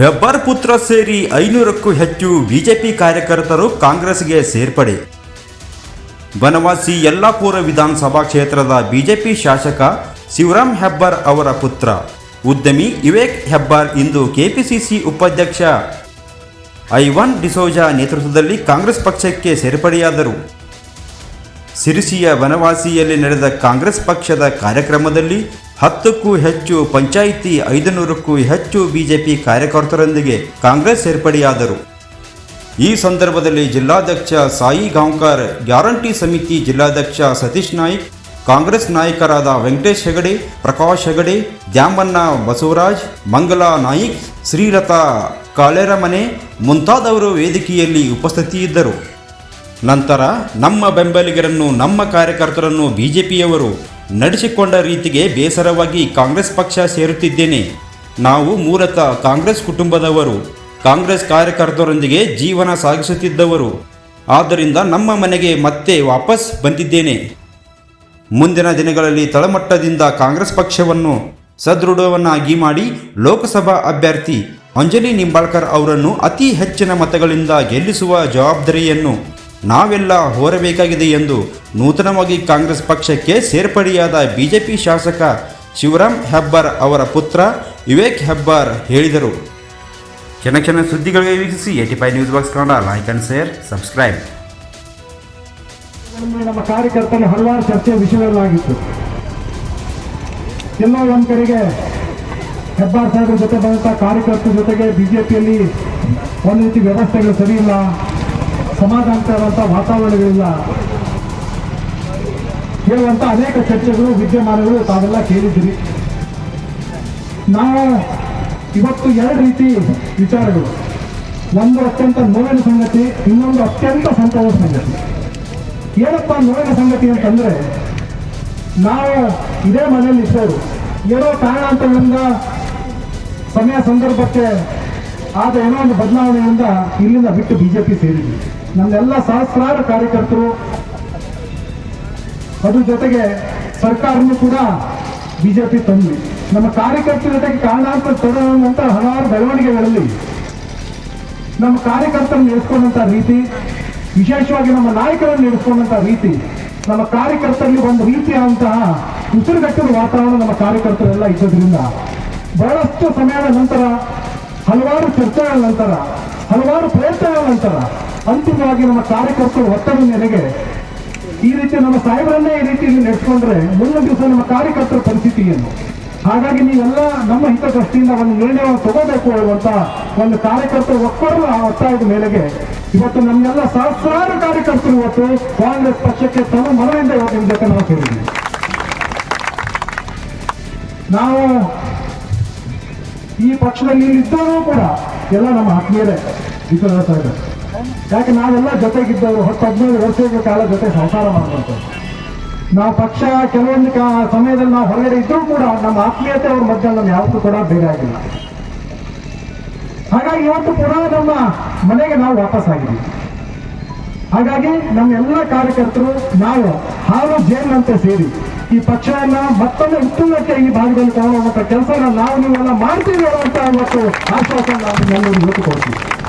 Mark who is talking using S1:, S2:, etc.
S1: ಹೆಬ್ಬಾರ್ ಪುತ್ರ ಸೇರಿ ಐನೂರಕ್ಕೂ ಹೆಚ್ಚು ಬಿಜೆಪಿ ಕಾರ್ಯಕರ್ತರು ಕಾಂಗ್ರೆಸ್ಗೆ ಸೇರ್ಪಡೆ. ಬನವಾಸಿ ಯಲ್ಲಾಪುರ ವಿಧಾನಸಭಾ ಕ್ಷೇತ್ರದ ಬಿಜೆಪಿ ಶಾಸಕ ಶಿವರಾಮ್ ಹೆಬ್ಬಾರ್ ಅವರ ಪುತ್ರ. ಉದ್ಯಮಿ ವಿವೇಕ್ ಹೆಬ್ಬಾರ್ ಇಂದು ಕೆಪಿಸಿಸಿ ಉಪಾಧ್ಯಕ್ಷ. ಐವಾನ್ ಡಿಸೋಜಾ ನೇತೃತ್ವದಲ್ಲಿ ಕಾಂಗ್ರೆಸ್ ಪಕ್ಷಕ್ಕೆ ಸೇರ್ಪಡೆಯಾದರು. ಸಿರಿಸಿಯ ಬನವಾಸಿಯಲ್ಲಿ ನಡೆದ ಕಾಂಗ್ರೆಸ್ ಪಕ್ಷದ ಕಾರ್ಯಕ್ರಮದಲ್ಲಿ ಹತ್ತಕ್ಕೂ ಹೆಚ್ಚು ಪಂಚಾಯಿತಿ ಐದುನೂರಕ್ಕೂ ಹೆಚ್ಚು ಬಿಜೆಪಿ ಕಾರ್ಯಕರ್ತರೊಂದಿಗೆ ಕಾಂಗ್ರೆಸ್ ಸೇರ್ಪಡೆಯಾದರು. ಈ ಸಂದರ್ಭದಲ್ಲಿ ಜಿಲ್ಲಾಧ್ಯಕ್ಷ ಸಾಯಿ ಗಾಂವ್ಕರ್, ಗ್ಯಾರಂಟಿ ಸಮಿತಿ ಜಿಲ್ಲಾಧ್ಯಕ್ಷ ಸತೀಶ್ ನಾಯ್ಕ್, ಕಾಂಗ್ರೆಸ್ ನಾಯಕರಾದ ವೆಂಕಟೇಶ್ ಹೆಗಡೆ, ಪ್ರಕಾಶ್ ಹೆಗಡೆ, ದ್ಯಾಮಣ್ಣ ಬಸವರಾಜ್, ಮಂಗಲಾ ನಾಯಿಕ್, ಶ್ರೀಲತಾ ಕಾಳೆರಮನೆ ಮುಂತಾದವರು ವೇದಿಕೆಯಲ್ಲಿ ಉಪಸ್ಥಿತಿಯಿದ್ದರು. ನಂತರ ನಮ್ಮ ಬೆಂಬಲಿಗರನ್ನು, ನಮ್ಮ ಕಾರ್ಯಕರ್ತರನ್ನು ಬಿಜೆಪಿಯವರು ನಡೆಸಿಕೊಂಡ ರೀತಿಗೆ ಬೇಸರವಾಗಿ ಕಾಂಗ್ರೆಸ್ ಪಕ್ಷ ಸೇರುತ್ತಿದ್ದೇನೆ. ನಾವು ಮೂಲತಃ ಕಾಂಗ್ರೆಸ್ ಕುಟುಂಬದವರು, ಕಾಂಗ್ರೆಸ್ ಕಾರ್ಯಕರ್ತರೊಂದಿಗೆ ಜೀವನ ಸಾಗಿಸುತ್ತಿದ್ದವರು. ಆದ್ದರಿಂದ ನಮ್ಮ ಮನೆಗೆ ಮತ್ತೆ ವಾಪಸ್ ಬಂದಿದ್ದೇನೆ. ಮುಂದಿನ ದಿನಗಳಲ್ಲಿ ತಳಮಟ್ಟದಿಂದ ಕಾಂಗ್ರೆಸ್ ಪಕ್ಷವನ್ನು ಸದೃಢವನ್ನಾಗಿ ಮಾಡಿ ಲೋಕಸಭಾ ಅಭ್ಯರ್ಥಿ ಅಂಜಲಿ ನಿಂಬಾಳ್ಕರ್ ಅವರನ್ನು ಅತಿ ಹೆಚ್ಚಿನ ಮತಗಳಿಂದ ಗೆಲ್ಲಿಸುವ ಜವಾಬ್ದಾರಿಯನ್ನು ನಾವೆಲ್ಲ ಹೋರಬೇಕಾಗಿದೆ ಎಂದು ನೂತನವಾಗಿ ಕಾಂಗ್ರೆಸ್ ಪಕ್ಷಕ್ಕೆ ಸೇರ್ಪಡೆಯಾದ ಬಿಜೆಪಿ ಶಾಸಕ ಶಿವರಾಮ್ ಹೆಬ್ಬಾರ್ ಅವರ ಪುತ್ರ ವಿವೇಕ್ ಹೆಬ್ಬಾರ್ ಹೇಳಿದರು. ಕ್ಷಣ ಕ್ಷಣ ಸುದ್ದಿಗಳಿಗೆ ವೀಕ್ಷಿಸಿ eighty five news box Kannada like and share subscribe
S2: ನಮ್ಮ ಕಾರ್ಯಕರ್ತನ ಹಲವಾರು ಚರ್ಚೆ ವಿಷಯಗಳಾಗಿತ್ತು. ಎಲ್ಲ ಒಂದ್ ಕಡೆಗೆ ಹೆಬ್ಬಾರ್ ಸಾಹೇಬ್ರ ಜೊತೆ ಬಂದಂತಹ ಕಾರ್ಯಕರ್ತರ ಜೊತೆಗೆ ಬಿಜೆಪಿಯಲ್ಲಿ ಒಂದು ರೀತಿ ವ್ಯವಸ್ಥೆಗಳು ಇಲ್ಲ ಸಮಾಧಾನಕರವಂತ ವಾತಾವರಣಗಳಿಲ್ಲ ಹೇಳುವಂತ ಅನೇಕ ಚರ್ಚೆಗಳು, ವಿದ್ಯಮಾನಗಳು ತಾವೆಲ್ಲ ಕೇಳಿದ್ದೀರಿ. ನಾವು ಇವತ್ತು ಎರಡು ರೀತಿ ವಿಚಾರಗಳು. ಒಂದು ಅತ್ಯಂತ ನೋವಿನ ಸಂಗತಿ, ಇನ್ನೊಂದು ಅತ್ಯಂತ ಸಂತೋಷ ಸಂಗತಿ. ಏನಪ್ಪ ನೋವಿನ ಸಂಗತಿ ಅಂತಂದ್ರೆ, ನಾವು ಇದೇ ಮನೆಯಲ್ಲಿ ಇದ್ದವರು, ಏನೋ ಕಾರಣಾಂತರಗಳಿಂದ ಸಮಯ ಸಂದರ್ಭಕ್ಕೆ ಆದ ಏನೋ ಒಂದು ಬದಲಾವಣೆಯಿಂದ ಇಲ್ಲಿಂದ ಬಿಟ್ಟು ಬಿಜೆಪಿ ಸೇರಿದ್ವಿ. ನಮ್ಮೆಲ್ಲ ಸಹಸ್ರಾರು ಕಾರ್ಯಕರ್ತರು ಅದ್ರ ಜೊತೆಗೆ ಸರ್ಕಾರನೂ ಕೂಡ ಬಿಜೆಪಿ ತಂದ್ವಿ. ನಮ್ಮ ಕಾರ್ಯಕರ್ತರ ಜೊತೆಗೆ ಕಾರಣಾಂತರ ತೊಡಂತ ಹಲವಾರು ಬೆಳವಣಿಗೆಗಳಲ್ಲಿ ನಮ್ಮ ಕಾರ್ಯಕರ್ತರನ್ನು ನಡೆಸ್ಕೊಂಡಂತ ರೀತಿ, ವಿಶೇಷವಾಗಿ ನಮ್ಮ ನಾಯಕರನ್ನು ನಡೆಸ್ಕೊಂಡಂತ ರೀತಿ, ನಮ್ಮ ಕಾರ್ಯಕರ್ತರಲ್ಲಿ ಒಂದು ರೀತಿಯಾದಂತಹ ಉಸಿರುಗಟ್ಟಿದ ವಾತಾವರಣ ನಮ್ಮ ಕಾರ್ಯಕರ್ತರೆಲ್ಲ ಇದ್ದದ್ರಿಂದ ಬಹಳಷ್ಟು ಸಮಯದ ನಂತರ, ಹಲವಾರು ಚರ್ಚೆಗಳ ನಂತರ, ಹಲವಾರು ಪ್ರಯತ್ನಗಳ ನಂತರ ಅಂತಿಮವಾಗಿ ನಮ್ಮ ಕಾರ್ಯಕರ್ತರು ಒತ್ತಡ ಮೇರೆಗೆ ಈ ರೀತಿ ನಮ್ಮ ಸಾಹೇಬರನ್ನೇ ಈ ರೀತಿ ನಡೆಸ್ಕೊಂಡ್ರೆ ಮುಂದಿನ ದಿವಸ ನಮ್ಮ ಕಾರ್ಯಕರ್ತರ ಪರಿಸ್ಥಿತಿ ಏನು ಹಾಗಾಗಿ ನೀವೆಲ್ಲ ನಮ್ಮ ಹಿತದೃಷ್ಟಿಯಿಂದ ಒಂದು ನಿರ್ಣಯವನ್ನು ತಗೋಬೇಕು ಅನ್ನುವಂತ ಒಂದು ಕಾರ್ಯಕರ್ತರ ಆ ಒತ್ತಾಯದ ಮೇಲೆಗೆ ಇವತ್ತು ನಮ್ಮೆಲ್ಲ ಸಹಸ್ರಾರು ಕಾರ್ಯಕರ್ತರು ಇವತ್ತು ಕಾಂಗ್ರೆಸ್ ಪಕ್ಷಕ್ಕೆ ತಮ್ಮ ಮನವಿಂದ ಇವತ್ತು ನಿಮ್ಮ ನಾವು ಸೇರಿದ್ದೀವಿ ನಾವು ಈ ಪಕ್ಷದಲ್ಲಿ ಇದ್ದವರು ಕೂಡ ಎಲ್ಲ ನಮ್ಮ ಆತ್ಮೀಯರೇ ಹೇಳ್ತಾ ಸಾಹೇಬರು. ಯಾಕೆ ನಾವೆಲ್ಲ ಜೊತೆಗಿದ್ದವರು? ಹತ್ತು ಹದಿನೈದು ವರ್ಷಗಳ ಕಾಲ ಜೊತೆ ಸಂಸಾರ ಮಾಡುವಂಥದ್ದು ನಾವು ಪಕ್ಷ, ಕೆಲವೊಂದು ಕಾ- ಸಮಯದಲ್ಲಿ ನಾವು ಹೊರಗಡೆ ಇದ್ರೂ ಕೂಡ ನಮ್ಮ ಆತ್ಮೀಯತೆ ಅವ್ರ ಮಧ್ಯೆ ನಮ್ಮ ಯಾವತ್ತೂ ಕೂಡ ಬೇರೆ ಆಗಿಲ್ಲ. ಹಾಗಾಗಿ ಇವತ್ತು ಪುನಃ ನಮ್ಮ ಮನೆಗೆ ನಾವು ವಾಪಸ್ ಆಗಿದ್ದೀವಿ. ಹಾಗಾಗಿ ನಮ್ಮ ಎಲ್ಲ ಕಾರ್ಯಕರ್ತರು, ನಾವು ಹಾಲು ಜೇನಂತೆ ಸೇರಿ ಈ ಪಕ್ಷವನ್ನು ಮತ್ತೊಮ್ಮೆ ಉತ್ತುಂಗಕ್ಕೆ ಈ ಭಾಗದಲ್ಲಿ ತಗೊಳ್ಳುವಂಥ ಕೆಲಸನ ನಾವು ನೀವೆಲ್ಲ ಮಾಡ್ತೀವಿ ಅನ್ನುವಂತ ಇವತ್ತು ಆಶ್ವಾಸ ನಾವು ಕೊಡ್ತೀವಿ.